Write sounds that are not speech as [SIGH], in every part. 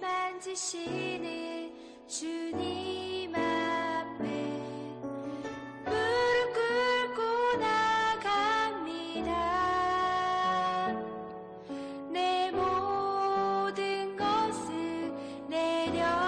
만지시는 주님 앞에 무릎 꿇고 나갑니다. 내 모든 것을 내려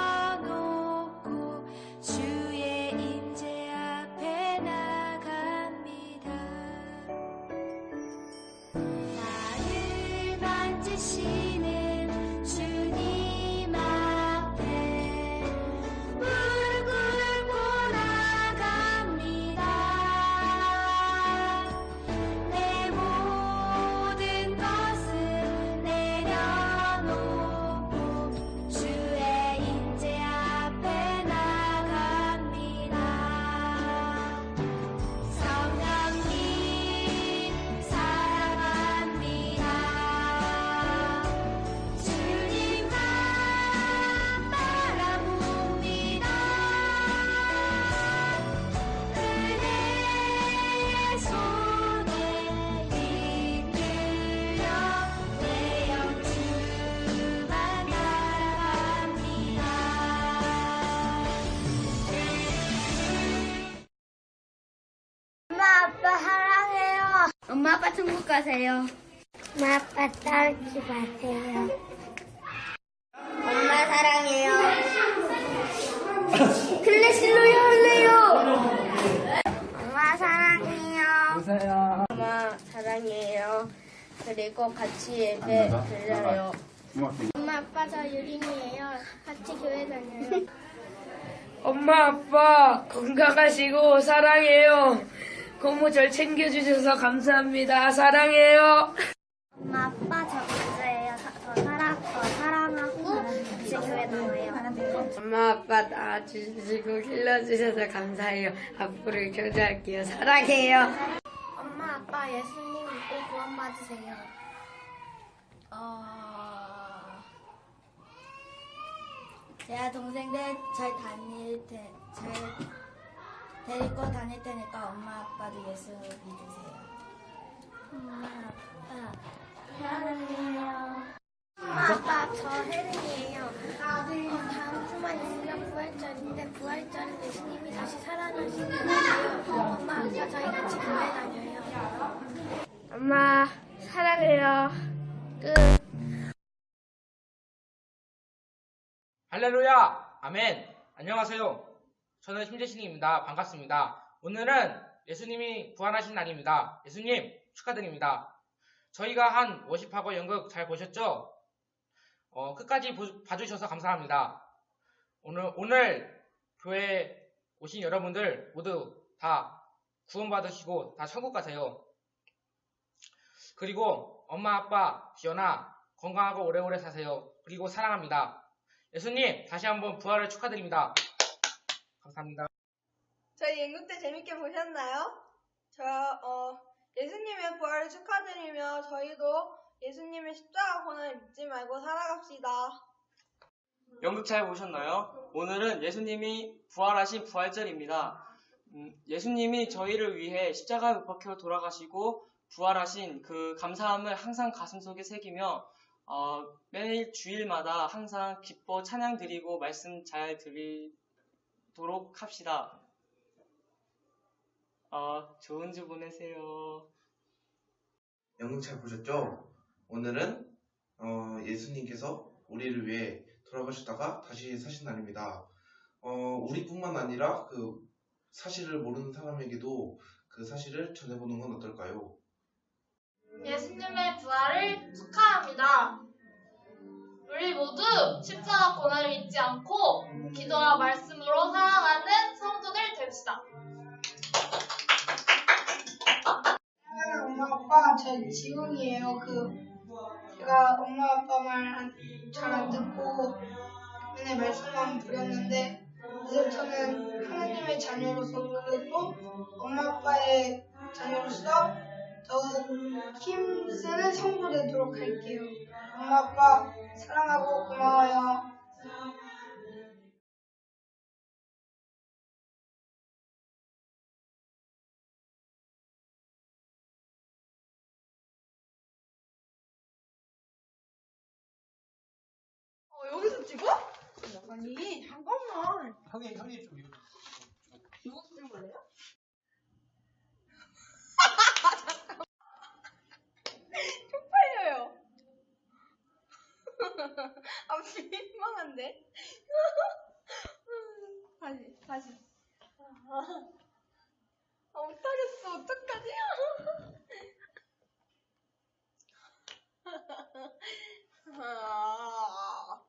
아빠 천국 가세요. 엄마 아빠 따르지 마세요. 엄마 사랑해요. 클래식로 열래요. 엄마 사랑해요. 엄마 사랑해요. 그리고 같이 예배 드려요. 엄마 아빠 저 유린이에요. 같이 교회 다녀요. 엄마 아빠 건강하시고 사랑해요. 고모 절 챙겨주셔서 감사합니다. 사랑해요. 엄마 아빠 저 가수예요. 저, 저 사랑 저 사랑하고 같이 교회 다녀요. 엄마 아빠 낳아주시고 길러주셔서 감사해요. 앞으로 교제할게요. 사랑해요. 엄마 아빠 예수님 믿고 구원 받으세요. 어... 제가 동생들 잘 다닐 테, 잘 데리고 다닐 테니까 엄마 아빠도 예수 믿으세요. 엄마 아빠 사랑해요. 엄마 아빠 저 혜린이에요. 어, 다음 주만 있으면 부활절인데 부활절은 예수님이 다시 살아나시는 날이에요. 엄마 아빠 저희 같이 교회 다녀요. 엄마 사랑해요. 끝. 할렐루야! 아멘! 안녕하세요. 저는 심재신입니다. 반갑습니다. 오늘은 예수님이 부활하신 날입니다. 예수님 축하드립니다. 저희가 한 워십하고 연극 잘 보셨죠? 어, 끝까지 보- 봐주셔서 감사합니다. 오늘, 오늘 교회 오신 여러분들 모두 다 구원받으시고 다 천국 가세요. 그리고 엄마, 아빠, 지연아 건강하고 오래오래 사세요. 그리고 사랑합니다. 예수님, 다시 한번 부활을 축하드립니다. 감사합니다. 저희 연극 때 재밌게 보셨나요? 저, 어, 예수님의 부활을 축하드리며 저희도 예수님의 십자가 고난을 믿지 말고 살아갑시다. 연극 잘 보셨나요? 오늘은 예수님이 부활하신 부활절입니다. 음, 예수님이 저희를 위해 십자가에 못 박혀 돌아가시고 부활하신 그 감사함을 항상 가슴속에 새기며 어, 매일 주일마다 항상 기뻐 찬양 드리고 말씀 잘 드리 도록 합시다. 어, 좋은 주 보내세요. 연극 잘 보셨죠? 오늘은 어, 예수님께서 우리를 위해 돌아가셨다가 다시 사신 날입니다. 어, 우리뿐만 아니라 그 사실을 모르는 사람에게도 그 사실을 전해보는 건 어떨까요? 예수님의 부활을 축하합니다. 우리 모두 십자가 고난을 잊지 않고 기도와 말씀으로 살아가는 성도들 됩시다. 엄마 아빠 저 지웅이에요. 그 제가 엄마 아빠 말 잘 안 듣고 맨날 말씀만 부렸는데 이제부터는 하나님의 자녀로서 그리고 엄마 아빠의 자녀로서 더욱 힘쓰는 성도 되도록 할게요. 엄마 아빠 사랑하고 고마워요. 여기서 찍어? 아니 잠깐만. 형님 형님 좀 이거 이거 찍을래요? 쪽팔려요. 아 민망한데? 다시 다시. 아 못하겠어 어떡하지? 아.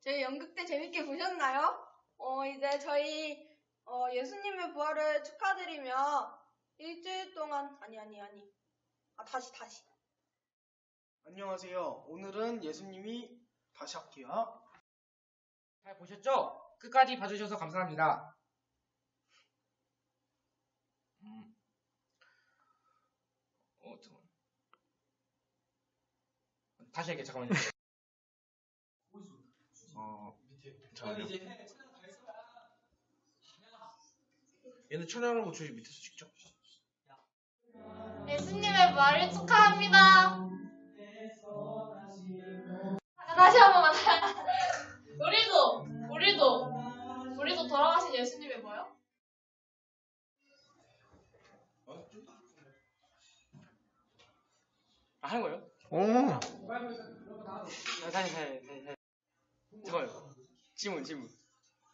저희 연극 때 보셨나요? 어, 이제 저희 어, 예수님의 부활을 축하드리며 일주일 동안 아니 아니 아니 아 다시 다시 안녕하세요. 오늘은 예수님이 다시 할게요. 잘 보셨죠? 끝까지 봐주셔서 감사합니다. 음. 어, 잠깐만. 다시 할게요. 잠깐만요. 어, 잠깐만요. 얘는 촬영을 못 저희 밑에서 찍죠? 예수님의 부활을 축하합니다. 자, 다시 한 번만. [LAUGHS] 우리도, 우리도, 우리도 돌아가신 예수님의 뭐요? 아, 하는 거예요? 오. 아, 다시, 다시, 다시, 다시. 잠깐만요. 질문, 질문.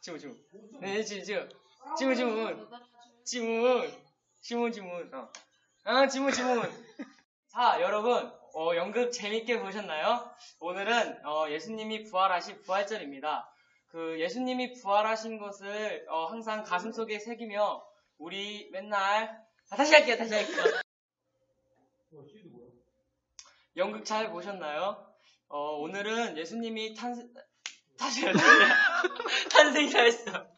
질문, 질문. 네, 지, 지금. 질문, 질문. 질문. 질문, 질문. 어. 아, 질문, 질문. 자, 여러분. 어, 연극 재밌게 보셨나요? 오늘은 어, 예수님이 부활하신 부활절입니다. 그 예수님이 부활하신 것을 어, 항상 가슴속에 새기며 우리 맨날 아, 다시 할게요, 다시 할게요. 연극 잘 보셨나요? 어, 오늘은 예수님이 탄 생, 다시 해요, 다시 해요. 탄생이라 했어.